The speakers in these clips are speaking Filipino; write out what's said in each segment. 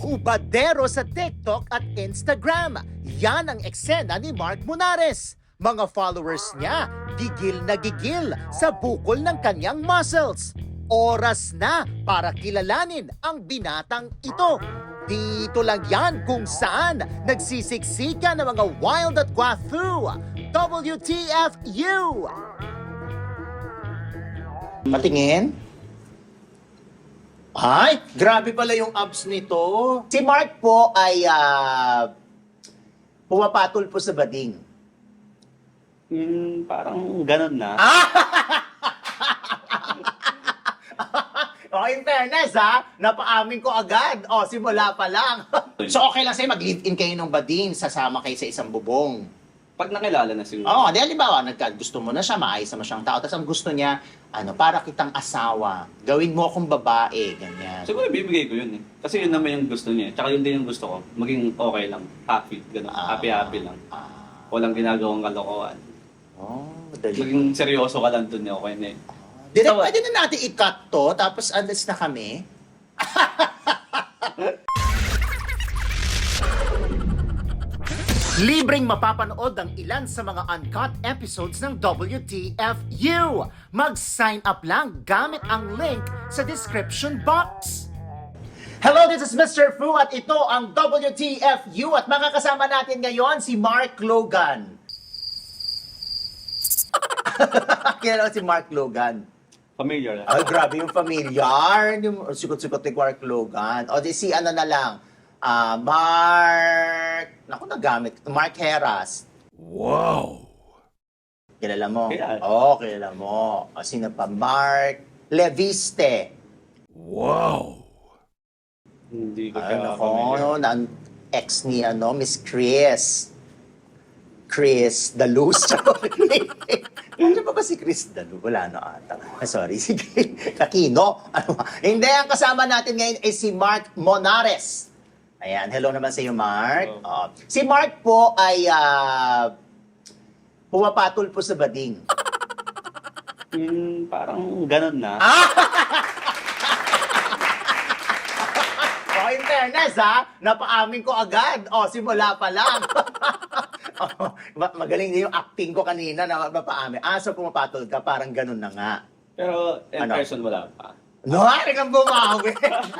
Hubadero sa TikTok at Instagram. Yan ang eksena ni Mark Munares. Mga followers niya, gigil na gigil sa bukol ng kanyang muscles. Oras na para kilalanin ang binatang ito. Dito lang yan kung saan nagsisiksika ng mga wild at guafu. WTFU! Patingin? Ay, grabe pala yung abs nito. Si Mark po ay ah, pumapatol po sa bading. Hmm, parang ganun na. oh, in fairness ha, napaamin ko agad. O, simula pa lang. so okay lang sa'yo, mag-live-in kayo ng bading, sasama kayo sa isang bubong. Pag nakilala na siguro. Oo, oh, di halimbawa, nagka, gusto mo na siya, maayos naman siyang tao, tapos ang gusto niya, ano, para kitang asawa, gawin mo akong babae, ganyan. Siguro bibigay ko yun eh. Kasi yun naman yung gusto niya. eh. Tsaka yun din yung gusto ko. Maging okay lang. Happy. Ganun. Ah. Happy-happy lang. Ah, Walang ginagawang kalokohan. oh, madali. Maging seryoso ka lang dun eh. Okay na eh. Di na, pwede na natin i-cut to, tapos alas na kami. Libreng mapapanood ang ilan sa mga uncut episodes ng WTFU. Mag-sign up lang gamit ang link sa description box. Hello, this is Mr. Fu at ito ang WTFU at makakasama natin ngayon si Mark Logan. Kaya si Mark Logan. Familiar. Ay, grabe yung familiar. Yung sikot-sikot ni Mark Logan. O di si ano na lang. Ah Mark... Naku, nagamit. Mark Heras. Wow. Kilala mo? Kilala. Oo, kilala mo. O, sino pa? Mark Leviste. Wow. Hindi ko Ay, siya nako. familiar. Ano, na, ex ni ano, Miss Chris. Chris Daluz. Ano pa ba si Chris Daluz? Wala na ata. Ah, sorry, sige. Kakino. Ano ba? Hindi, ang kasama natin ngayon ay si Mark Monares. Ayan, hello naman sa iyo, Mark. Oh. si Mark po ay ah, pumapatol po sa bading. Hmm, parang ganun na. Oh, in fairness, ha? Napaamin ko agad. O, simula pa lang. oh, ma- magaling din yung acting ko kanina na mapaamin. Ah, so pumapatol ka, parang ganun na nga. Pero in Ano? person wala pa. No, ay kang bumawi.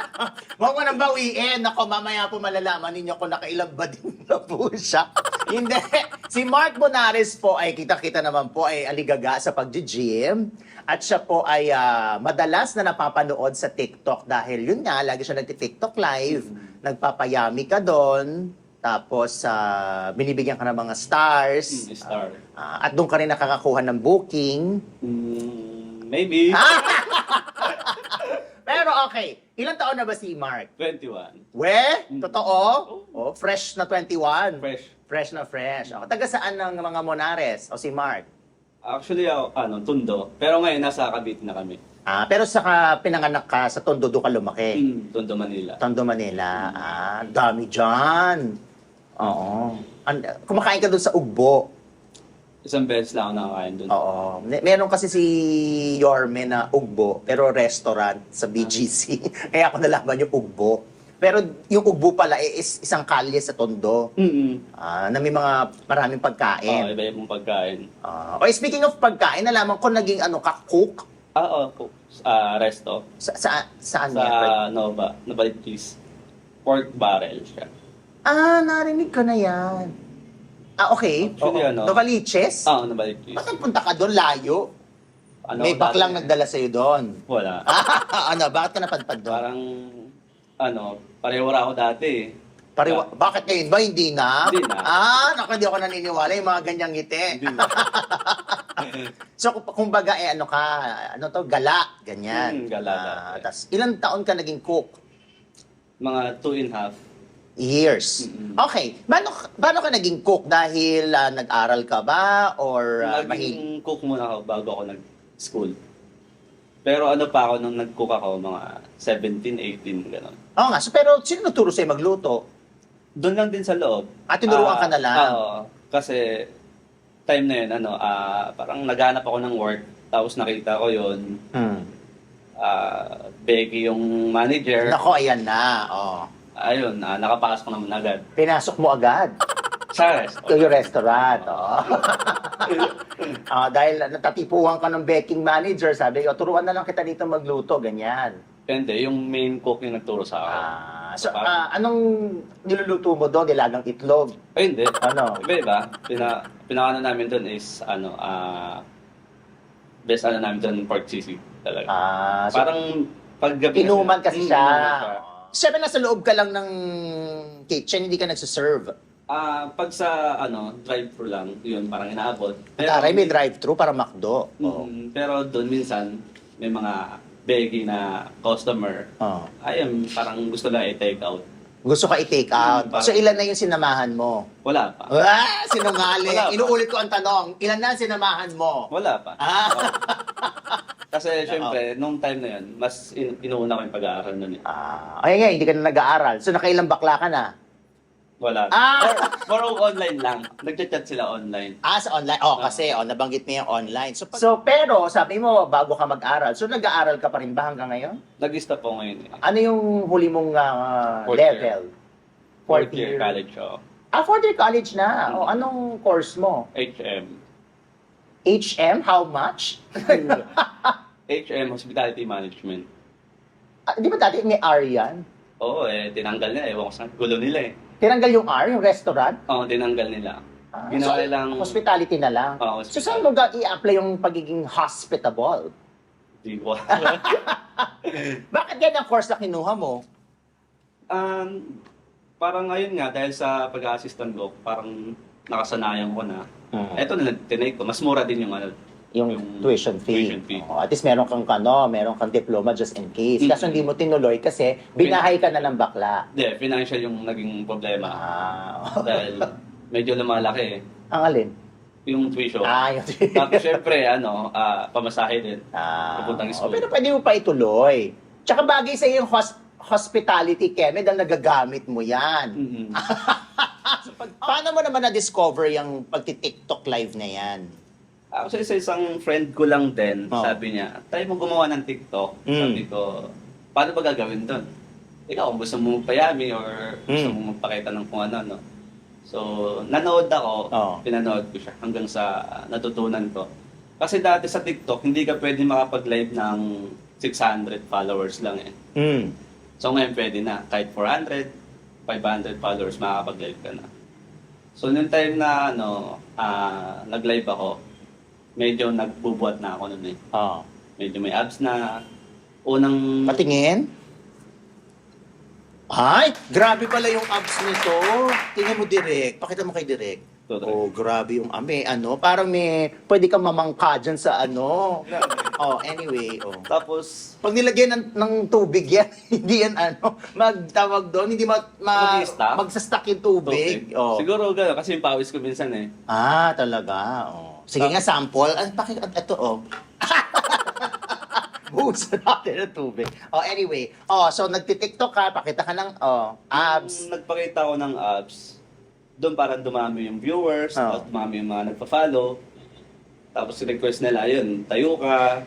Huwag mo nang bawiin. Ako, mamaya po malalaman ninyo kung nakailang ba din na po siya. Hindi. Si Mark Bonares po ay kita-kita naman po ay aligaga sa pag-gym. At siya po ay ah, madalas na napapanood sa TikTok dahil yun nga, lagi siya nagti-TikTok live. Nagpapayami ka doon. Tapos, ah, binibigyan ka ng mga stars. Hmm, star. Ah, at doon ka rin nakakakuha ng booking. Hmm, maybe. Ah! Pero okay, ilang taon na ba si Mark? 21. We? Totoo? Oh, fresh na 21. Fresh. Fresh na fresh. Ako, taga saan ng mga Monares? O si Mark? Actually, ako, ano, Tundo. Pero ngayon, nasa Cavite na kami. Ah, pero sa pinanganak ka sa Tondo doon ka lumaki. Hmm, Tondo, Manila. Tondo, Manila. Ah, dami dyan. Oo. An- kumakain ka doon sa Ugbo. Isang beses lang ako nakakain doon. Oo. Me- Meron kasi si Yorme na Ugbo, pero restaurant sa BGC. Kaya ako nalaman yung Ugbo. Pero yung Ugbo pala eh, is isang kalye sa Tondo. Mm-hmm. Ah, na may mga maraming Oh, pagkain. iba-ibang pagkain. Ah, oh, speaking of pagkain, nalaman ko naging ano ka cook Ah, oo. po. Ah, resto. sa, sa saan Sa yan? Nova. Nabalit please. Pork barrel siya. Ah, narinig ko na yan. Ah, okay. Actually, Oo. ano? Novaliches? Ah, nabalit please. Bakit punta ka doon layo? Ano, may baklang dati- nagdala sa'yo doon. Wala. Ah, ano, bakit ka napadpad doon? Parang, ano, pareho ra ako dati eh. Pariwa, bakit ngayon ba hindi na? Hindi na. Ah, naku, hindi ako naniniwala yung mga ganyang ngiti. Hindi na. So, kung- kumbaga, eh, ano ka, ano to, gala, ganyan. Hmm, gala, Ah, gala. tas, ilang taon ka naging cook? Mga two and a half. Years. Okay. Paano, paano ka naging cook? Dahil ah, nag-aral ka ba? Or uh, Naging cook muna ako bago ako nag-school. Pero ano pa ako nung nag-cook ako, mga 17, 18, gano'n. Oo nga. So, pero sino nagturo sa'yo magluto? Doon lang din sa loob. Ah, tinuruan Ah, ka na lang? Oo. kasi time na yun, ano, ah, parang naghanap ako ng work. Tapos nakita ko yun. Hmm. ah Becky yung manager. Nako, ayan na. Oh. Ayun, ah, nakapasok naman agad. Pinasok mo agad. Sa restaurant. Yung restaurant. Oh. Ah, dahil natatipuhan ka ng baking manager, sabi ko, turuan na lang kita dito magluto, ganyan. Hindi, yung main cook yung nagturo sa akin. Ah, so, ah, anong niluluto mo doon? Nilagang itlog? Ay, hindi. Ano? Iba, iba. Pina, pinakano namin doon is, ano, ah, best ano namin doon, pork sisig talaga. Ah, so, Parang paggabi. inuman kasi Mm, siya. inuman siya. Siyempre, nasa loob ka lang ng kitchen, hindi ka nagsiserve. Ah, pag sa ano, drive-thru lang, yun parang inaabot. Taray, may drive-thru para McDo. Oh. Mm, pero doon minsan may mga begging na customer. Oh. Ayun, parang gusto lang i-take out. Gusto ka i-take out. Mm, parang- So, ilan na yung sinamahan mo? Wala pa. Ah, sinungaling. Wala pa. Inuulit ko ang tanong. Ilan na ang sinamahan mo? Wala pa. Ah. Oo. Kasi syempre, nung time na yun, mas in- inuuna ko yung pag-aaral nun eh. Ah, ay nga, hindi ka na nag-aaral. So, nakailang bakla ka na? Wala. Ah! More, more of online lang. Nagchat-chat sila online. Ah, sa online. Oh, kasi oh, nabanggit mo yung online. So, so, pero sabi mo, bago ka mag-aral, so nag-aaral ka pa rin ba hanggang ngayon? Nag-stop po ngayon eh. Ano yung huli mong ah, Fourth level? Fourth year college ako. Ah, fourth year college na. Oh, anong course mo? HM. HM? How much? HM, Hospitality Management. Ah, di ba dati may R yan? Oo eh, tinanggal nila. Ewan ko sa gulo nila eh. Tinanggal yung R, yung restaurant? Oo, tinanggal nila. Ah, Ginawa so, nilang... hospitality na lang. Oo, So, saan mo ga- i-apply yung pagiging hospitable? Di ko. Bakit yan ang course na kinuha mo? um, parang ngayon nga, dahil sa pag-assistant ko, parang nakasanayan ko na. Eto na, tinake ko. Mas mura din yung ano. Yung, Yung tuition fee. tuition fee. Oo, at least meron kang ano, meron kang diploma just in case. Kaso hindi mo tinuloy kasi binahay ka na ng bakla. Hindi, financial yung naging problema. Ah. dahil medyo lumalaki eh. ang alin? Yung tuition. Ah, yung Tapos syempre, ano, ah, pamasahe din. ah, Papuntang oo, school. pero pwede mo pa ituloy. Tsaka bagay sa yung hos- hospitality, Keme, dahil nagagamit mo yan. Mhm. So, pag- paano mo naman na-discover yung pagti-TikTok live na yan? Ako sa isa isang friend ko lang din, Oo. sabi niya, tayo mo gumawa ng TikTok. Mm. Sabi ko, paano ba gagawin doon? Ikaw, kung gusto mo magpayami or gusto Mm. mo magpakita ng kung ano, no? So, nanood ako, Oo. pinanood ko siya hanggang sa natutunan ko. Kasi dati sa TikTok, hindi ka pwede makapag-live ng 600 followers lang eh. Mm. So ngayon pwede na, kahit 400, 500 followers, makakapag-live ka na. So noong time na ano, ah, nag-live ako, medyo nagbubuhat na ako noon eh. Oh. Medyo may abs na. Unang... Patingin? Ay, grabe pala yung abs nito. Tingnan mo direct. Pakita mo kay direct. Oh, grabe yung ame. Ano, parang may pwede kang mamangka dyan sa ano. Oh, anyway, oh. Tapos, Pag nilagyan ng, ng tubig yan, hindi yan ano, magtawag doon, hindi ma, ma Mag-i-stack? magsastack yung tubig. Oh. siguro gano'n, kasi yung pawis ko minsan eh. Ah, talaga. Oh. Sige nga, sample. Ano, pakit, ito, oh. Buhusan natin ng tubig. Oh, anyway. Oh, so nagti-TikTok ka, pakita ka ng, oh, abs. Nung nagpakita ko ng abs, doon parang dumami yung viewers, Oo. tapos dumami yung mga nagpa-follow. Tapos request nila, ayun, tayo ka.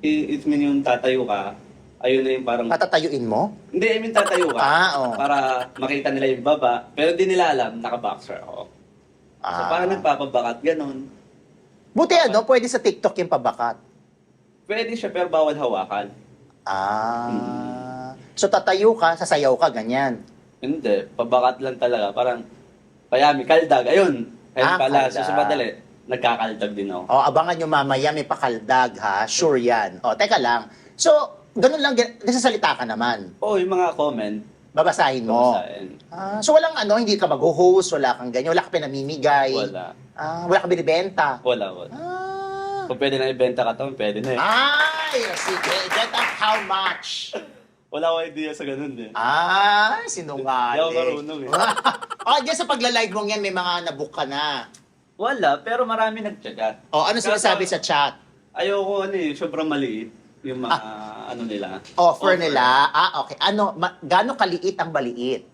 I- It mean yung tatayo ka, ayun na yung parang... Patatayuin mo? Hindi, I mean tatayo ka. Ah, oh. Para makita nila yung baba. Pero di nila alam, naka-boxer ako. So Ah. parang nagpapabakat, ganun. Buti ano, pwede sa TikTok yung pabakat. Pwede siya, pero bawal hawakan. Ah. So tatayo ka, sasayaw ka, ganyan. Hindi, pabakat lang talaga. Parang, payami, kaldag, ayun. Ayun Ah, pala, kaldag. so sa madali, nagkakaldag din ako. O, abangan nyo mamaya, may pakaldag ha. Sure yan. O, teka lang. So, ganun lang, gan- nagsasalita ka naman. Oo, yung mga comment, Babasahin mo. babasahin. Ah, so, walang ano, hindi ka mag-host, wala kang ganyan, wala ka pinamimigay. Wala. Ah, wala ka binibenta. Wala, wala. Ah. Kung pwede na ibenta ka to, pwede na eh. Ay, sige. Get up how much? Wala akong idea sa ganun eh. Ay, Hindi ako sinungaling. marunong eh. oh, diyan sa pagla-live mong yan, may mga nabook ka na. Wala, pero marami nagtsagat. O, ano sinasabi sa chat? Ayoko ano eh, sobrang maliit yung mga ano nila. Offer, nila? Ah, okay. Ano, ma- gaano kaliit ang maliit?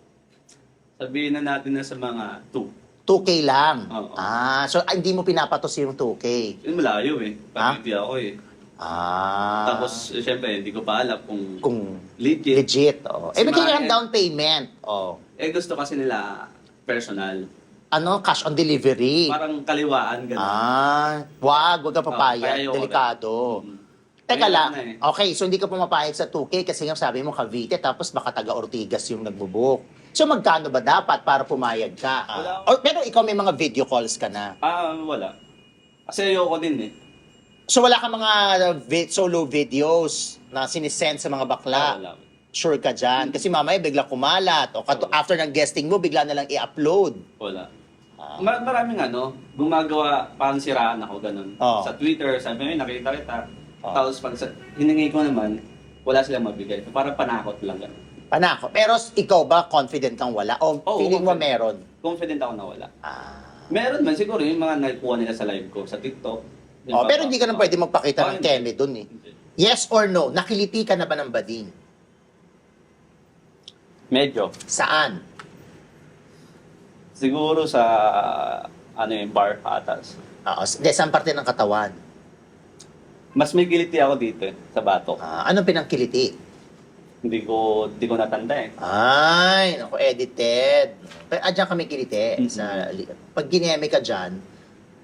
Sabihin na natin na sa mga 2. 2K lang. Oo. Ah, so ah, hindi mo pinapatos yung 2K. Yun malayo eh. Ha? Pag ako eh. Ah. Tapos, syempre, hindi ko pa alam kung, kung legit. legit. Oh. Eh, Si bigyan Maren. ng down payment. Oh. Eh, gusto kasi nila personal. Ano, cash on delivery. Parang kaliwaan, gano'n. Ah, wag, wag ka Oh, kaya papayag. ayoko Delikado. Mm. Teka Ayoko lang. na eh. Okay, so hindi ka pumapayag sa 2K kasi nga sabi mo Cavite tapos baka taga Ortigas yung nagbubuk. So magkano ba dapat para pumayag ka? Wala. Or, pero ikaw may mga video calls ka na. Ah, wala. Kasi ayoko din eh. So wala ka mga vi- solo videos na sinisend sa mga bakla. Wala. Sure ka dyan. Kasi mamaya bigla kumalat. O kat- Oo. after ng guesting mo, bigla na lang i-upload. Wala. Ah. Ma- maraming ano, gumagawa, parang siraan ako, ganun. Oo. Sa Twitter, sabi mo, nakita kita. Oo. Tapos pag sa, hiningi ko naman, wala silang mabigay. Parang panakot lang ganun. Panako. Pero s- ikaw ba confident kang wala? O Oo, feeling mo confident. meron? Confident ako na wala. Ah. Meron man siguro yung mga nakuha nila sa live ko, sa TikTok. Oh, pero hindi ka na pwede magpakita ng keme dun eh. Yes or no? Nakiliti ka na ba ng bading? Medyo. Saan? Siguro sa ano yung bar patas. Oo, s- hindi, saan parte ng katawan? Mas may giliti ako dito eh, sa batok. Ah, anong pinangkiliti? Hindi ko hindi ko natanda eh. Ay, naku, edited. Pero ah, dyan kami kiliti. Sa, li- pag gineme ka dyan,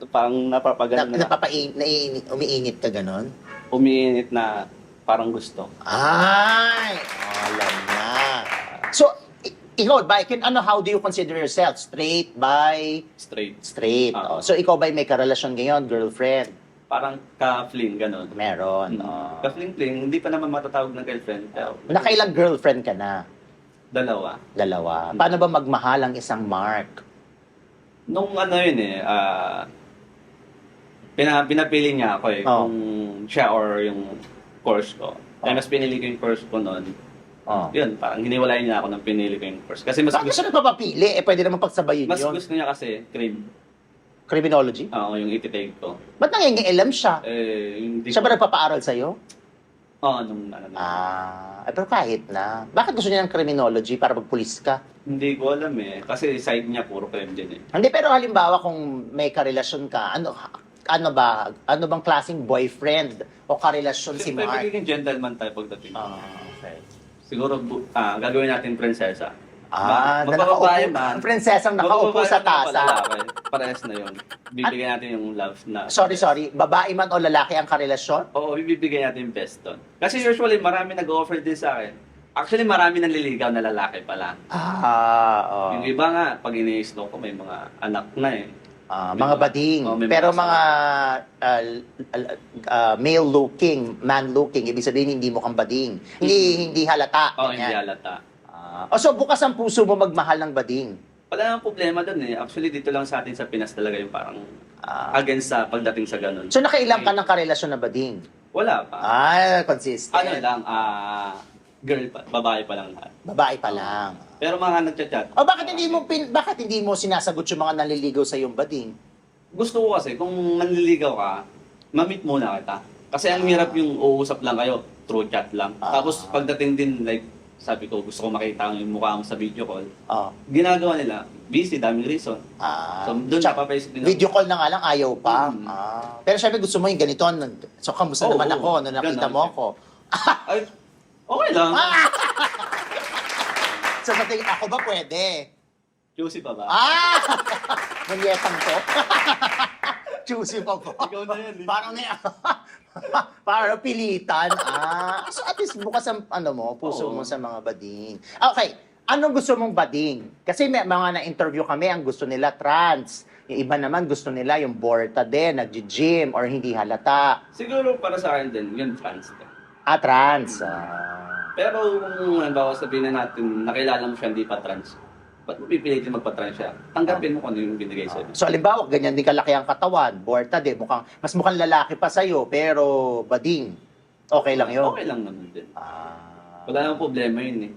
Parang na, napapagan na, napapain, naiinit, umiinit ka ganon? umiinit na parang gusto. Ay, alam na. So, i- ikaw, ba, kin- ano, how do you consider yourself? Straight, bi, Straight. straight. Oo. Oh. So, ikaw ba may karelasyon ngayon, girlfriend? Parang ka-fling, ganun. Meron. Mm. Oh. Ka-fling-fling, hindi pa naman matatawag na girlfriend. Pero Nakailang girlfriend ka na? dalawa. Dalawa. Paano ba magmahal ang isang Mark? Nung ano yun eh, ah, pina, pinapili niya ako eh, Oo. kung siya or yung course ko. Kaya Oo. mas pinili ko yung course ko noon. Oh. Yun, parang hiniwalay niya ako nang pinili ko yung course. Kasi mas Bakit gusto, siya nagpapapili? Eh, pwede naman pagsabayin mas yun. gusto niya kasi crib. Criminology? Oo, yung ititake ko. Ba't nangingialam siya? Eh, hindi Siya ba nagpapaaral sa'yo? Oo, nung ano. na- Ah, eh, pero kahit na. Bakit gusto niya ng criminology para magpulis ka? Hindi ko alam eh. Kasi side niya puro crime din eh. Hindi, pero halimbawa kung may karelasyon ka, ano ano ba, ano bang klaseng boyfriend o karelasyon si Siyempre, Mark? magiging gentleman tayo pagdating. Ah, okay. Siguro, bu- ah, gagawin natin prinsesa. Ah, na magbababae nakaupo, man. ang prinsesang nakaupo Magbababae sa man o tasa. lalaki, Parehas na yun. Bibigyan natin yung love na... Sorry, sorry. Babae man o lalaki ang karelasyon? Oo, bibigyan natin yung best doon. Kasi usually, marami nag-offer din sa akin. Actually, marami nang liligaw na lalaki pala. Ah, oh. Yung iba nga, pag ini-slow ko, may mga anak na eh. Ah, mga bading. oh, may Pero mga ah, ah, male looking, man looking, ibig sabihin hindi mo kang bading. Hindi hindi halata. Oo, hindi ganyan. halata. Ah, oh, so bukas ang puso mo magmahal ng bading. Wala nang problema doon eh. Actually, dito lang sa atin sa Pinas talaga yung parang Ah. against sa pagdating sa ganun. So nakailang ka ng karelasyon na bading? Wala pa. Ah, consistent. Ano lang, ah, girl pa, babae pa lang lahat. Babae pa lang. Pero mga nagchat-chat. O bakit hindi mo pin, bakit hindi mo sinasagot yung mga naliligaw sa yung bading? Gusto ko kasi, kung manliligaw ka, ma-meet muna kita. Kasi ang hirap yung uusap lang kayo, through chat lang. Ah. Tapos pagdating din, like, sabi ko, gusto ko makita yung mukha mo sa video call. Oh. Ginagawa nila, busy, daming reason. Ah. So, doon Tsaka, napapaisip din ako. Video call na nga lang, ayaw pa. Mm. Ah. Pero syempre gusto mo yung ganito. So, kamusta Oo, naman oo. ako nung nakita Ganon. mo ako? Ay, okay lang. So, sa tingin, ako ba pwede? Juicy pa ba? Ah! Nangyetang ko. Choosy pa po. Ikaw na yan, eh. Parang niya. Parang pilitan. Ah, so at least bukas ang ano mo, puso Oo. mo sa mga bading. Okay, anong gusto mong bading? Kasi may mga na-interview kami, ang gusto nila trans. Yung iba naman gusto nila yung borta din, nag-gym or hindi halata. Siguro para sa akin din, yun trans. din. Ah, trans. Ah. Pero kung halimbawa sabihin na natin, nakilala mo siya hindi pa trans, ba't mo pipilitin magpa-trans siya? Tanggapin mo kung ano yung binigay sa'yo. So, alimbawa, ganyan din kalaki ang katawan, borta din, mukhang, mas mukhang lalaki pa sa'yo, pero bading. Okay lang yun. Okay lang naman din. Ah. Wala namang problema yun eh.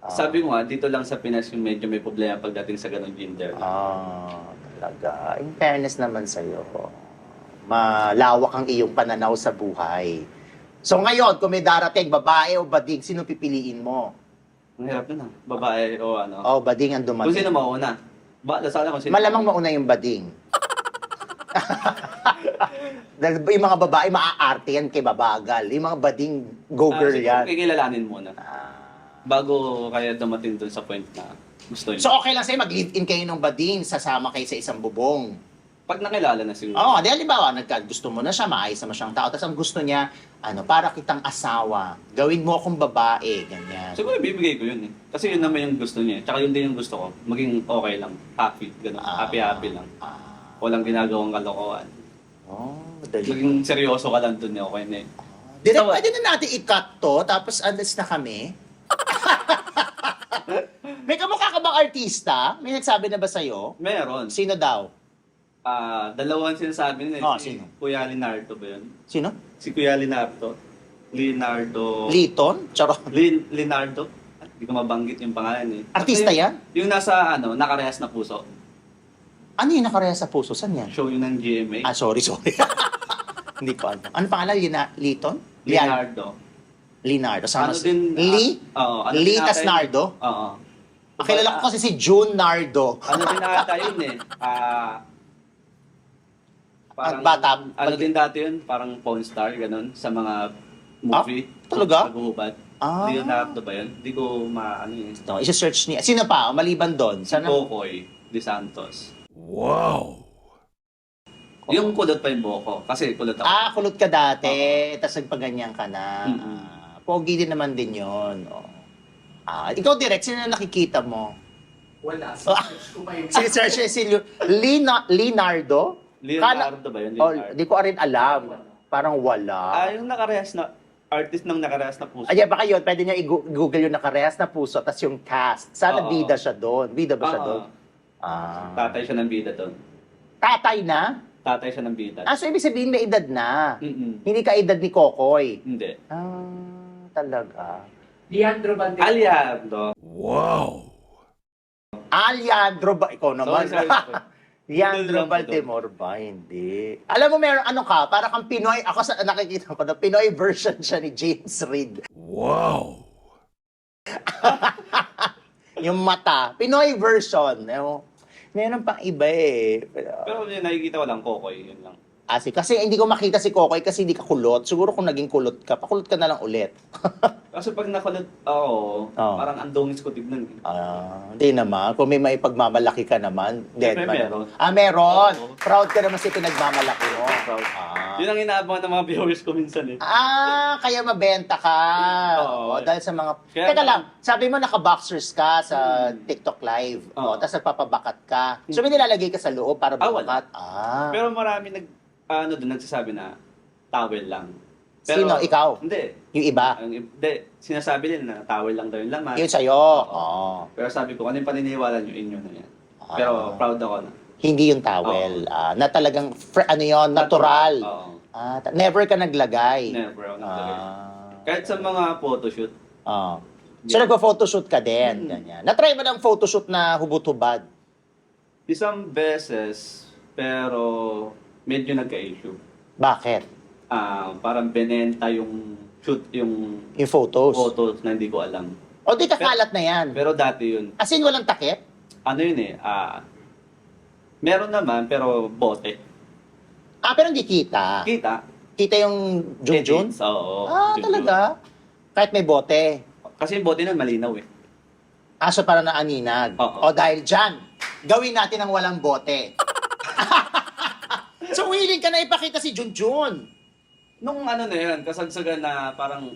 Ah. Sabi ko nga, dito lang sa Pinas yung medyo may problema pagdating sa ganong gender. Ah, talaga. In fairness naman sa'yo, malawak ang iyong pananaw sa buhay. So ngayon, kung may darating, babae o bading, sino pipiliin mo? Ang hirap na Babae o ano. O, bading ang Kung dumating. sino mauna. Ba, sana kung sino. Malamang mauna yung bading. Dahil yung mga babae, maaarte yan kay babagal. Yung mga bading go Ah, girl siguro yan. Kikilalanin muna. Ah. Bago kaya dumating dun sa point na gusto niyo. So okay lang sa'yo, mag-live-in kayo ng bading, sasama kayo sa isang bubong. Pag nakilala na siguro. Oo, di halimbawa, nagka, gusto mo na siya, maayos naman siyang tao, tapos ang gusto niya, ano, para kitang asawa, gawin mo akong babae, ganyan. Siguro bibigay ko yun eh. Kasi yun naman yung gusto niya. Tsaka yun din yung gusto ko. Maging okay lang. Happy. Ganun. Ah. Happy-happy lang. Ah, Walang ginagawang kalokohan. oh, madali. Maging seryoso ka lang dun eh. Okay na eh. Direk, Ito- pwede na natin i-cut to, tapos alis na kami. May kamukha ka bang artista? May nagsabi na ba sa'yo? Meron. Sino daw? Ah, dalawang sinasabi nila eh. Oh, si sino? Kuya Leonardo ba yun? Sino? Si Kuya Leonardo. Leonardo. Liton? Charot. Lin Leonardo? Ah, Hindi ko mabanggit yung pangalan eh. Artista Kasi yan? Yung nasa ano, nakarehas na puso. Ano yung nakareha sa puso? Saan yan? Show yun ng GMA. Ah, sorry, sorry. Hindi ko alam. Ano pangalan? Lina, Liton? Lian- Leonardo. Leonardo. Sama Ano si- din, ah, Lee? oo, ano Lee din tas yun? Nardo? Oo. Ang kilala ko kasi si June Nardo. ano din ata yun eh. Ah, Ang bata- ano pag- din dati yun, parang porn star, ganun, sa mga movie. talaga? Naguhubad. Ah. Leonardo ba yun? Hindi ko maano yun. No, isa-search niya. Sino pa? Maliban doon. Si Sana? Kokoy de Santos. Wow. Yung kulot pa yung buhok ko. Kasi kulot ako. Ah, kulot ka dati. Tapos nagpaganyan ka na. Mm-mm. Ah, pogi din naman din yun. Oh. Ah, ikaw direct, sino na nakikita mo? Wala. Ah. Search ko pa yung... Si Lina, Leonardo? Leonardo ba yun? Oh, Leonardo. di ko rin alam. Parang Ah, wala. yung nakarehas na, artist ng nakarehas na puso. Ay, baka yun, pwede niya i-google yung nakarehas na puso, tapos yung cast. Sana Oo. bida siya doon. Bida ba siya Oo. doon? Ah. Tatay siya ng bida doon. Tatay na? Tatay siya ng bida. Ah, so ibig sabihin may edad na. Mm-mm. Hindi ka edad ni Kokoy. Hindi. Ah, talaga. Leandro Bandera. Aliardo. Wow. Alejandro ba? Ikaw naman. Sorry, sorry, sorry. Leandro Baltimore ba? Hindi. Alam mo, meron ano ka, para kang Pinoy, ako sa nakikita ko na Pinoy version siya ni James Reid. Wow. Yung mata, Pinoy version. Ewan, meron pang iba eh. Pero yung nakikita ko lang, Kokoy, yun lang. Asi, kasi hindi ko makita si Kokoy kasi hindi ka kulot. Siguro kung naging kulot ka, pakulot ka na lang ulit. Kasi pag nakulot ako, Oo. parang ang dungis ko tignan. eh. Ah, hindi naman. Kung may maipagmamalaki ka naman, dead Siyempre, man. meron. Ah, meron. Oo. Proud ka naman sa pinagmamalaki mo. Proud. Ah. Yun ang inaabangan ng mga viewers ko minsan eh. Ah, kaya mabenta ka. Oo. Oo, dahil sa mga... Kaya- Teka lang, sabi mo naka-boxers ka sa TikTok live. Oo. Oo. Tapos nagpapabakat ka. So may nilalagay ka sa loob para Ah, wala. bumakat. Ah. Pero marami nag, ano doon, nagsasabi na towel lang. Sino? Ikaw? Hindi. Yung iba? Ang, hindi. Sinasabi nila na towel lang daw yung laman. Yun sa'yo. Oo. Pero sabi ko, ano yung paniniwala nyo, inyo na yan. Ah. Pero proud ako na. Hindi yung towel. Ah, na talagang, fr- ano yun, natural. Oo. Ah, ta- never ka naglagay. Never ako naglagay. Ah. Kahit sa mga photoshoot, Ah. So nagpa-photoshoot ka din, Mm. ganyan. Na-try mo ng photoshoot na hubot-hubad. isang beses, pero medyo nagka-issue. Bakit? Ah, parang benenta yung shoot, yung Yung photos. photos na hindi ko alam. O di kakalat na yan. Pero dati yun, As in, walang takip? ano yun eh, ah, meron naman, pero bote. Ah, pero hindi kita. Kita. Kita yung Junjun? Edits, Oo. Ah, Junjun. talaga? Kahit may bote. Kasi yung bote nun malinaw eh. Ah, so para naaninag. O Oo. dahil dyan, gawin natin ang walang bote. willing ka na ipakita si Junjun. Nung ano na yun, kasagsagan na parang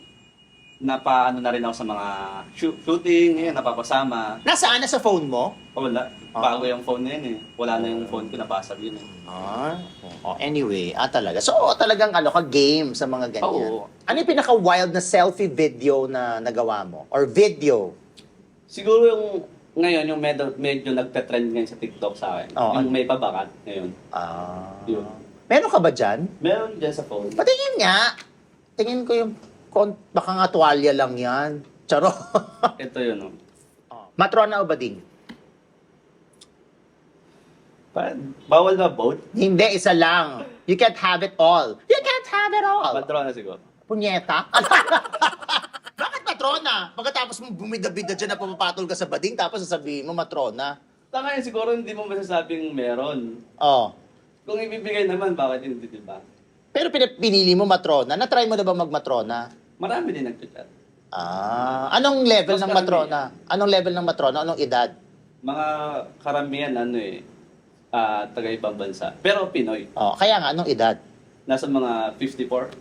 napaano na rin ako sa mga shoot- shooting, yun, napapasama. Nasaan na sa phone mo? O, wala. Ah. Bago yung phone na yun eh. Wala na yung phone ko, napasag yun eh. Ah, oh, anyway, ah talaga. So talagang ano ka game sa mga ganyan. Oo. Ano yung pinaka wild na selfie video na nagawa mo or video? Siguro yung ngayon, yung medyo, medyo nagpe-trend ngayon sa TikTok sa akin. Oo. Yung may pabakat ngayon. Ah. Yun. Meron ka ba dyan? Meron dyan sa phone. Patingin nga. Tingin ko yung kon baka nga tuwalya lang yan. Charo. Ito yun. Oh. Matrona o bading? Pa- bawal na vote? Hindi, isa lang. You can't have it all. You can't have it all. Patrona na siguro. Punyeta? Bakit matrona? Pagkatapos mo bumida-bida dyan na pumapatol ka sa bading, tapos sasabihin mo matrona. Tama yun, siguro hindi mo masasabing meron. Oh. Kung ibibigay naman, bakit hindi, di ba? Pero pinip- pinili mo matrona. Na-try mo na ba mag-matrona? Marami din nagchat. Ah, anong level Mas ng karamihan. matrona? Anong level ng matrona? Anong edad? Mga karamihan, ano eh, ah, taga ibang bansa. Pero Pinoy. Oh, kaya nga, anong edad? Nasa mga 54.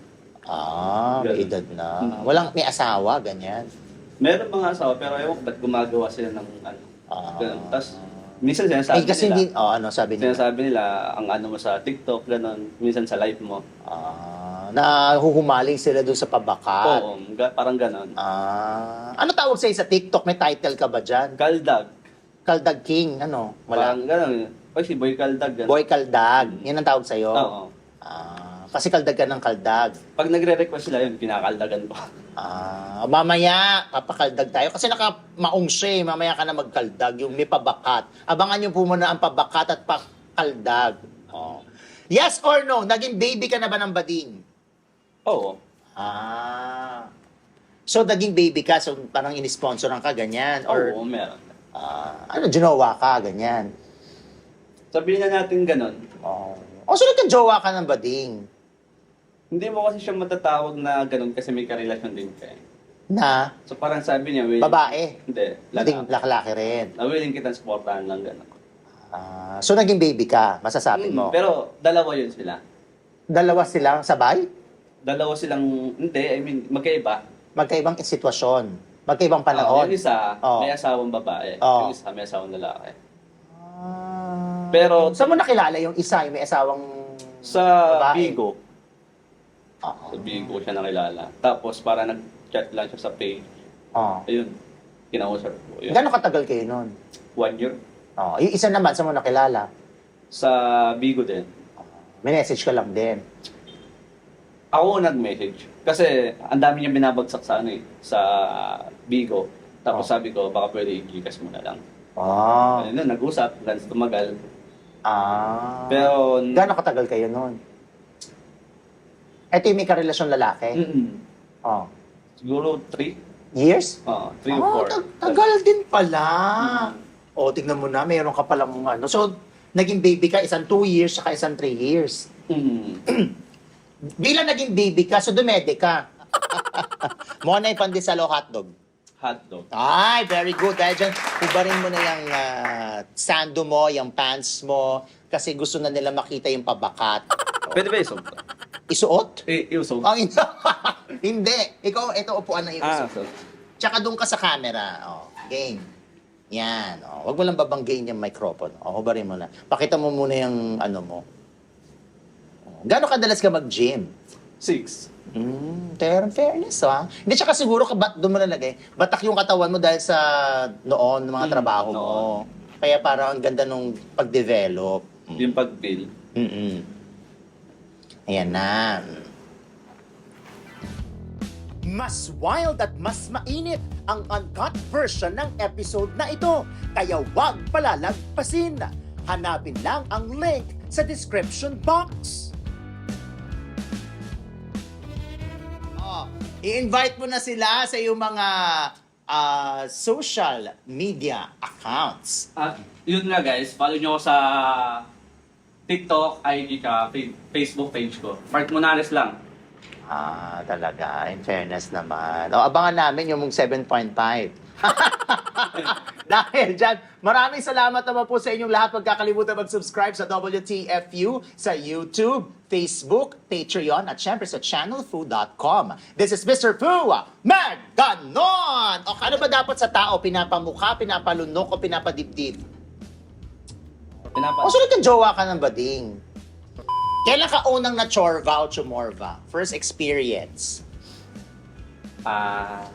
Ah, may Ganun. edad na. Hmm. Walang may asawa, ganyan. Meron mga asawa, pero ewan ko ba't gumagawa sila ng ano. Ah. ganun. Tapos, minsan sinasabi Eh, kasi nila, hindi, oh, ano sabi nila? sinasabi nila, ang ano mo sa TikTok, ganun. Minsan sa live mo. Ah, na huhumaling sila doon sa pabakat. Oo, ga- parang ganun. Ah, ano tawag sa'yo sa TikTok? May title ka ba dyan? Kaldag. Kaldag King, ano? Wala. Parang ganun. Ay, si Boy Kaldag. Ganun. Boy Kaldag. Yan ang tawag sa'yo? Oo. Ah, kasi kaldag ka ng kaldag. Pag nagre-request sila yun, pinakaldagan ko. Ah, mamaya, papakaldag tayo. Kasi nakamaong siya eh. Mamaya ka na magkaldag. Yung may pabakat. Abangan niyo po muna ang pabakat at pakaldag. Oh. Yes or no? Naging baby ka na ba ng bading? Oo. Ah. So, naging baby ka, so parang inisponsoran ka, ganyan? Or, Oo, meron. ah, ano, ginawa ka, ganyan? Sabihin na natin ganun. Oh. O, so nagka-jowa ka ng bading? Hindi mo kasi siya matatawag na ganun kasi may karelasyon din ka eh. Na, So parang sabi niya, willing, babae? Hindi, Bading lalaki. lakalaki rin. Na willing kitang supportahan lang ganun. Ah, so, naging baby ka, masasabi Mm, mo? Pero dalawa yun sila. Dalawa silang sabay? Dalawa silang, hindi, I mean, magkaiba. Magkaibang sitwasyon. Magkaibang Oo, panahon. yung isa, Oo. may asawang babae. Oo. Yung isa, may asawang lalaki. Ah. Pero- saan mo nakilala yung isa, yung may asawang... Sa Babae. Bigo, Oo. sa Bigo siya nakilala. Tapos para nag-chat lang siya sa page. Oo. Ayun, kinausap ko. Yun. Gano'ng katagal kayo nun? One year. Oo. Yung isa naman, saan mo nakilala? Sa Bigo din. May message ka lang din. Ako nag-message. Kasi ang dami niya binabagsak sa ano eh, sa Bigo. Tapos sabi ko, baka pwede i-gcash mo na lang. Ah. Ayun na, nag-usap, sa tumagal. Ah. Pero, Gano'ng katagal kayo nun? Ito yung may karelasyon lalaki? mm Oh. siguro three? Years? Oo, three or four. tag- tagal din pala. Mm. O, tignan mo na, mayroon ka palang ano. So, naging baby ka, isang two years, saka isang three years. Mm. Bilang naging baby ka, so dumede ka. Mona yung pandesal o hotdog. Hotdog. Ay, very good. Dahil dyan, hubarin mo na yung ah, sando mo, yung pants mo, kasi gusto na nila makita yung pabakat. Pwede ba isog? Isuot? Eh, isog. Ang hindi. hindi. Ikaw, ito upuan na Ah, isuot. so, Tsaka doon ka sa camera. Oh, game. Yan. Oh, wag mo lang babanggain yung microphone. Oh, hubarin mo na. Pakita mo muna yung ano mo. Oh, Gano'ng kadalas ka mag-gym? six. Mm, fair, fairness, ha? Hindi, tsaka siguro ka, ba, doon mo nalagay, batak yung katawan mo dahil sa noon, mga Mm, trabaho mo. noon. Kaya parang ang ganda nung pag-develop. Mm. Yung pag-bill. Mm-mm. Ayan na. Mas wild at mas mainit ang uncut version ng episode na ito. Kaya wag palalagpasin. Hanapin lang ang link sa description box. Oh, i-invite mo na sila sa iyong mga ah, social media accounts. At yun nga guys, follow nyo ako sa TikTok, IG ka, fa- Facebook page ko. Mark Monares lang. Ah, talaga. In fairness naman. O, abangan namin yung mong 7.5. Dahil dyan, maraming salamat naman po sa inyong lahat. Huwag kakalimutan mag-subscribe sa WTFU sa YouTube, Facebook, Patreon, at syempre sa channelfoo.com. This is Mr. Fu, Maganon! O ano ba dapat sa tao? Pinapamukha, pinapalunok, o pinapadibdib? Pinapa- O sunod ka jowa ka ng bading? Kailan ka unang na-chorva o chumorva? First experience? Ah,